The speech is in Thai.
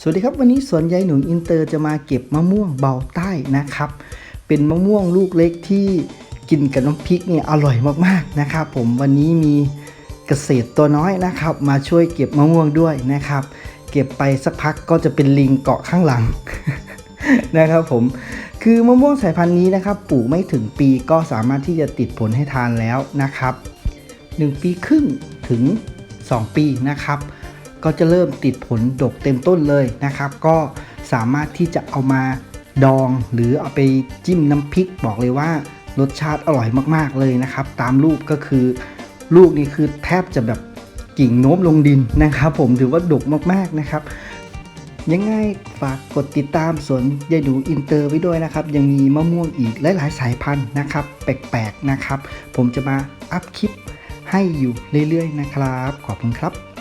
สวัสดีครับวันนี้สวนยายหนุนอินเตอร์จะมาเก็บมะม่วงเบาใต้นะครับ เป็นมะม่วงลูกเล็กที่กินกับน้ำพริกเนี่ยอร่อยมากๆนะครับ ผมวันนี้มีเกษตรตัวน้อยนะครับ มาช่วยเก็บมะม่วงด้วยนะครับ เก็บไปสักพักก็จะเป็นลิงเกาะข้างหลังนะครับผมคือมะม่วงสายพันธุ์นี้นะครับปลูกไม่ถึงปีก็สามารถที่จะติดผลให้ทานแล้วนะครับ 1 ปีครึ่งถึง 2 ปีนะครับ ก็จะเริ่มติดผลดกเต็มต้นเลยนะครับ ก็สามารถที่จะเอามาดองหรือเอาไปจิ้มน้ำพริกบอกเลยว่ารสชาติอร่อยมากๆเลยนะครับ ตามรูปก็คือลูกนี่คือแทบจะแบบกิ่งโน้มลงดินนะครับ ผมถือว่าดกมากๆนะครับ ยังไงฝากกดติดตามสวนยายหนูอินเตอร์ไว้ด้วยนะครับ ยังมีมะม่วงอีกหลายๆสายพันธุ์นะครับ แปลกๆนะครับ ผมจะมาอัพคลิปให้อยู่เรื่อยๆนะครับ ขอบคุณครับ